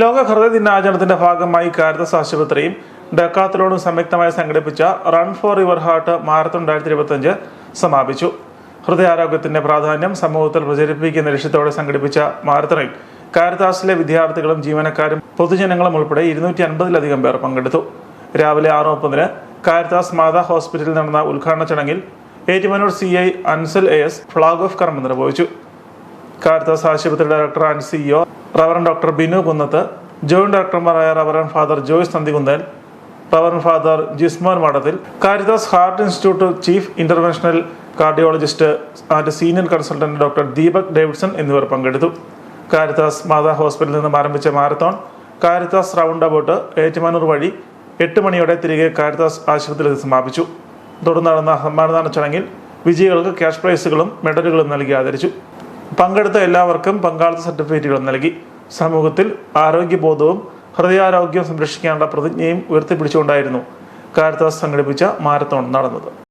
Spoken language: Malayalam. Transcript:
ലോക ഹൃദയ ദിനാചരണത്തിന്റെ ഭാഗമായി കാരിതസ് ആശുപത്രിയും ഡക്കാത്തലോണും സംയുക്തമായി സംഘടിപ്പിച്ച run for your heart marathon രണ്ടായിരത്തി ഇരുപത്തിയഞ്ച് സമാപിച്ചു. ഹൃദയാരോഗ്യത്തിന്റെ പ്രാധാന്യം സമൂഹത്തിൽ പ്രചരിപ്പിക്കുന്ന ലക്ഷ്യത്തോടെ സംഘടിപ്പിച്ച മാരത്തണിൽ കാരിതാസിലെ വിദ്യാർത്ഥികളും ജീവനക്കാരും പൊതുജനങ്ങളും ഉൾപ്പെടെ ഇരുന്നൂറ്റി അൻപതിലധികം പേർ പങ്കെടുത്തു. രാവിലെ ആറ് മുപ്പതിന് കാരിതാസ് മാതാ ഹോസ്പിറ്റലിൽ നടന്ന ഉദ്ഘാടന ചടങ്ങിൽ Ettumanoor C I Ansal A S flag off കർമ്മം നിർവഹിച്ചു. കാരിതാസ് ആശുപത്രി director and CEO reverend doctor Binu Kunnath joint ഡയറക്ടർമാരായ reverend father Joyce Nandikunnel reverend father Jismon Madathil Caritas heart institute chief interventional cardiologist and senior consultant doctor Deepak Davidson എന്നിവർ പങ്കെടുത്തു. കാരിത്താസ് മാതാ ഹോസ്പിറ്റലിൽ നിന്നും ആരംഭിച്ച marathon Caritas round about Ettumanoor വഴി എട്ട് മണിയോടെ തിരികെ കാരിത്താസ് ആശുപത്രിയിൽ സമാപിച്ചു. തുടർന്ന് നടന്ന സമ്മാനദാന ചടങ്ങിൽ വിജയികൾക്ക് ക്യാഷ് പ്രൈസുകളും മെഡലുകളും നൽകി ആദരിച്ചു. പങ്കെടുത്ത എല്ലാവർക്കും പങ്കാളിത്ത സർട്ടിഫിക്കറ്റുകൾ നൽകി. സമൂഹത്തിൽ ആരോഗ്യബോധവും ഹൃദയാരോഗ്യം സംരക്ഷിക്കാനുള്ള പ്രതിജ്ഞയും ഉയർത്തിപ്പിടിച്ചുകൊണ്ടായിരുന്നു കാരിത്താസ് സംഘടിപ്പിച്ച മാരത്തോൺ നടന്നത്.